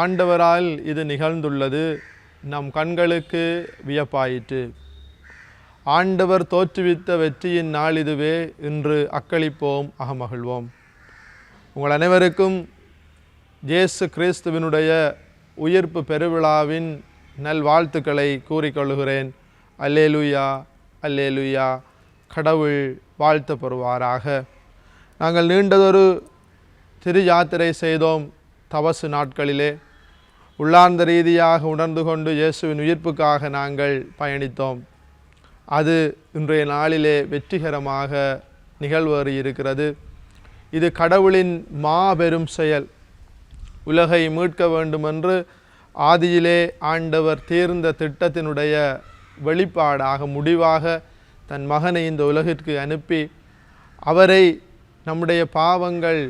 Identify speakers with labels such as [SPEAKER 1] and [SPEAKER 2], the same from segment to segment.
[SPEAKER 1] ஆண்டவரால் இது நிகழ்ந்துள்ளது. நம் கண்களுக்கு வியப்பாயிற்று. ஆண்டவர் தோற்றுவித்த வெற்றியின் நாள் இதுவே. இன்று அக்களிப்போம் அகமகிழ்வோம். உங்கள் அனைவருக்கும் இயேசு கிறிஸ்துவினுடைய உயிர்ப்பு பெருவிழாவின் நல்வாழ்த்துக்களை கூறிக்கொள்கிறேன். அல்லேலுயா அல்லேலுயா. கடவுள் வாழ்த்து பெறுவாராக நாங்கள் நீண்டதொரு திரு யாத்திரை செய்தோம் தவசு நாட்களிலே. உள்ளார்ந்த ரீதியாக உணர்ந்து கொண்டு இயேசுவின் உயிர்ப்புக்காக நாங்கள் பயணித்தோம். அது இன்றைய நாளிலே வெற்றிகரமாக நிகழ்வேறி இருக்கிறது. இது கடவுளின் மாபெரும் செயல். உலகை மீட்க வேண்டுமென்று ஆதியிலே ஆண்டவர் தீர்ந்த திட்டத்தினுடைய வெளிப்பாடாக முடிவாக தன் மகனை இந்த உலகிற்கு அனுப்பி அவரை நம்முடைய பாவங்கள்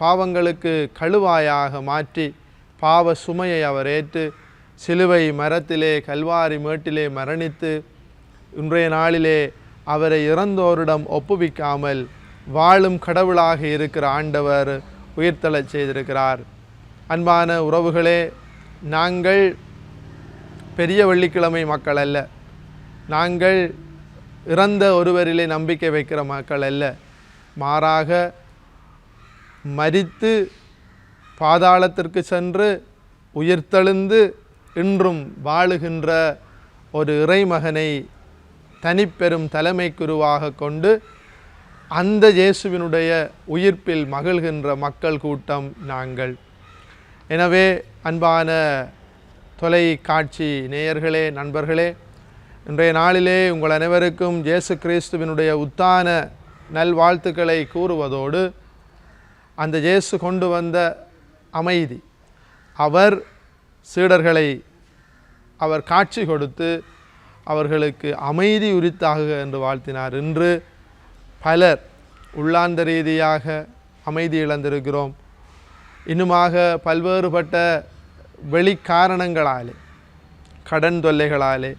[SPEAKER 1] பாவங்களுக்கு கழுவாயாக மாற்றி பாவ சுமையை அவர் ஏற்று சிலுவை மரத்திலே கல்வாரி மேட்டிலே மரணித்து இன்றைய நாளிலே அவரை இறந்தோரிடம் ஒப்புவிக்காமல் வாழும் கடவுளாக இருக்கிற ஆண்டவர் உயிர்த்தெழச் செய்திருக்கிறார். அன்பான உறவுகளே நாங்கள் பெரிய வெள்ளிக்கிழமை மக்கள் அல்ல. நாங்கள் இறந்த ஒருவரிலே நம்பிக்கை வைக்கிற மக்கள் அல்ல. மாறாக மரித்து பாதாளத்திற்கு சென்று உயிர்த்தெழுந்து இன்றும் வாழுகின்ற ஒரு இறைமகனை தனிப்பெரும் தலைமை குருவாக கொண்டு அந்த இயேசுவினுடைய உயிர்ப்பில் மகிழ்கின்ற மக்கள் கூட்டம் நாங்கள். எனவே அன்பான தொலைக்காட்சி நேயர்களே நண்பர்களே இன்றைய நாளிலே உங்கள் அனைவருக்கும் இயேசு கிறிஸ்துவினுடைய உத்தான நல்வாழ்த்துக்களை கூறுவதோடு அந்த இயேசு கொண்டு வந்த அமைதி. அவர் சீடர்களை அவர் காட்சி கொடுத்து அவர்களுக்கு அமைதி உரித்தாக என்று வாழ்த்தினார். இன்று பலர் உள்ளார்ந்த ரீதியாக அமைதி இழந்திருக்கிறோம். இன்னுமாக பல்வேறுபட்ட வெளிக்காரணங்களாலே கடன் தொல்லைகளாலே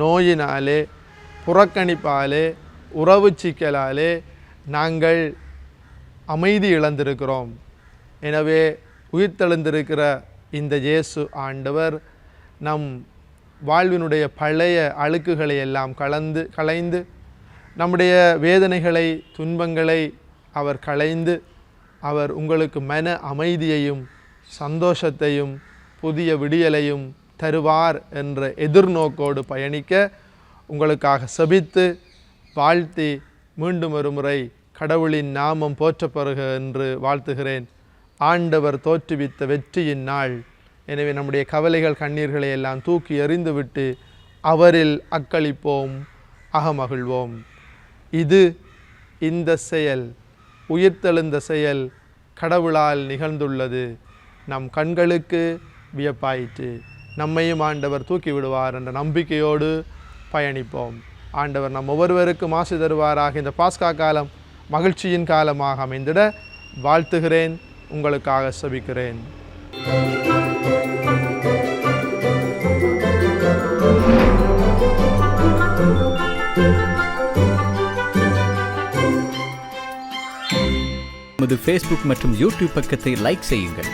[SPEAKER 1] நோயினாலே புறக்கணிப்பாலே உறவு சிக்கலாலே நாங்கள் அமைதி இழந்திருக்கிறோம். எனவே உயிர்த்தெழுந்திருக்கிற இந்த இயேசு ஆண்டவர் நம் வாழ்வினுடைய பழைய அழுக்குகளை எல்லாம் கலந்து களைந்து நம்முடைய வேதனைகளை துன்பங்களை அவர் களைந்து அவர் உங்களுக்கு மன அமைதியையும் சந்தோஷத்தையும் புதிய விடியலையும் தருவார் என்ற எதிர்நோக்கோடு பயணிக்க உங்களுக்காக செபித்து வாழ்த்தி மீண்டும் ஒரு முறை கடவுளின் நாமம் போற்றப்பெறுக என்று வாழ்த்துகிறேன். ஆண்டவர் தோற்றுவித்த வெற்றியின் நாள். எனவே நம்முடைய கவலைகள் கண்ணீர்களை எல்லாம் தூக்கி எறிந்துவிட்டு அவரில் அக்களிப்போம் அகமகிழ்வோம். இது இந்த செயல் உயிர்த்தெழுந்த செயல் கடவுளால் நிகழ்ந்துள்ளது. நம் கண்களுக்கு வியப்பாயிற்று. நம்மையும் ஆண்டவர் தூக்கி விடுவார் என்ற நம்பிக்கையோடு பயணிப்போம். ஆண்டவர் நம் ஒவ்வொருவருக்கும் ஆசை தருவாராக. இந்த பாஸ்கா காலம் மகிழ்ச்சியின் காலமாக அமைந்திட வாழ்த்துகிறேன். உங்களுக்காக சபிக்கிறேன்.
[SPEAKER 2] நமது ஃபேஸ்புக் மற்றும் யூடியூப் பக்கத்தை லைக் செய்யுங்கள்.